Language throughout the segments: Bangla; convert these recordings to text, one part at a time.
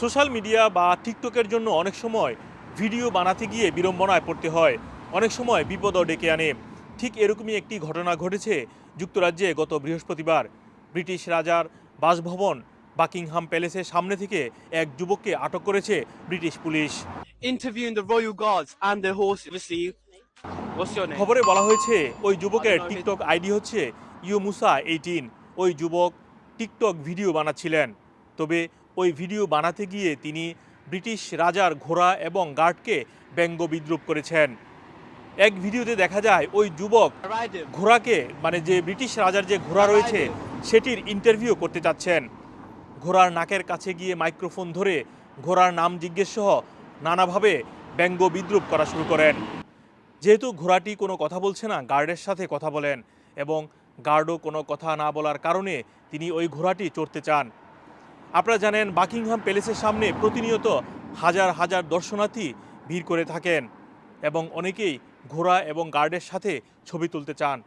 সোশ্যাল মিডিয়া বা টিকটকের জন্য অনেক সময় ভিডিও বানাতে গিয়ে বিড়ম্বনায় পড়তে হয়। অনেক সময় বিপদও ডেকে আনে। ঠিক এরকমই একটি ঘটনা ঘটেছে যুক্তরাজ্যে গত বৃহস্পতিবার। ব্রিটিশ রাজার বাসভবন বাকিংহাম প্যালেসের সামনে থেকে এক যুবককে আটক করেছে ব্রিটিশ পুলিশ। খবরে বলা হয়েছে ওই যুবকের টিকটক আইডি হচ্ছে ইউ মুসা এইটিন। ওই যুবক টিকটক ভিডিও বানাচ্ছিলেন। তবে ওই ভিডিও বানাতে গিয়ে তিনি ব্রিটিশ রাজার ঘোড়া এবং গার্ডকে ব্যঙ্গ বিদ্রুপ করেছেন। এক ভিডিওতে দেখা যায়, ওই যুবক ঘোড়াকে মানে যে ব্রিটিশ রাজার যে ঘোড়া রয়েছে, সেটির ইন্টারভিউ করতে চাচ্ছেন। ঘোড়ার নাকের কাছে গিয়ে মাইক্রোফোন ধরে ঘোড়ার নাম জিজ্ঞেস সহ নানাভাবে ব্যঙ্গ বিদ্রুপ করা শুরু করেন। যেহেতু ঘোড়াটি কোনো কথা বলছে না, গার্ডের সাথে কথা বলেন এবং গার্ডও কোনো কথা না বলার কারণে তিনি ওই ঘোড়াটি চড়তে চান। আপনারা জানেন, বাকিংহাম প্যালেসের সামনে প্রতিনিয়ত হাজার হাজার দর্শনার্থী ভিড় করে থাকেন এবং অনেকেই ঘোড়া এবং গার্ডের সাথে ছবি তুলতে চান।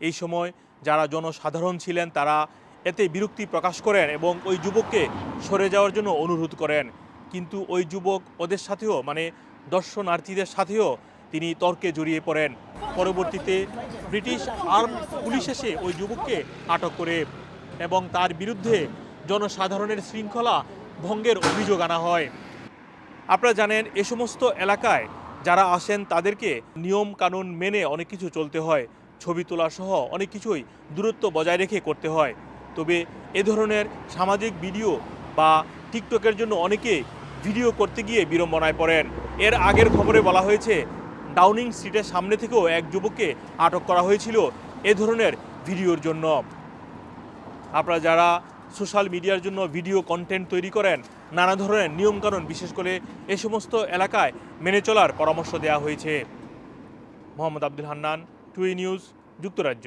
এই সময় যারা জনসাধারণ ছিলেন, তারা এতে বিরক্তি প্রকাশ করেন এবং ওই যুবককে সরে যাওয়ার জন্য অনুরোধ করেন। কিন্তু ওই যুবক ওদের সাথেও মানে দর্শনার্থীদের সাথেও তিনি তর্কে জড়িয়ে পড়েন। পরবর্তীতে ব্রিটিশ আর্ম পুলিশ এসে ওই যুবককে আটক করে এবং তার বিরুদ্ধে জনসাধারণের শৃঙ্খলা ভঙ্গের অভিযোগ আনা হয়। আপনারা জানেন, এ সমস্ত এলাকায় যারা আসেন তাদেরকে নিয়ম কানুন মেনে অনেক কিছু চলতে হয়। ছবি তোলা সহ অনেক কিছুই দূরত্ব বজায় রেখে করতে হয়। তবে এ ধরনের সামাজিক ভিডিও বা টিকটকের জন্য অনেকে ভিডিও করতে গিয়ে বিড়ম্বনায় পড়েন। এর আগের খবরে বলা হয়েছে, ডাউনিং স্ট্রিটের সামনে থেকেও এক যুবককে আটক করা হয়েছিল এ ধরনের ভিডিওর জন্য। আপনারা যারা সোশ্যাল মিডিয়ার জন্য ভিডিও কন্টেন্ট তৈরি করেন। নানা ধরনের নিয়মকানুন, বিশেষ করে এ সমস্ত এলাকায় মেনে চলার পরামর্শ দেওয়া হয়েছে। মোহাম্মদ আব্দুল হান্নান টুই নিউজ, যুক্তরাজ্য।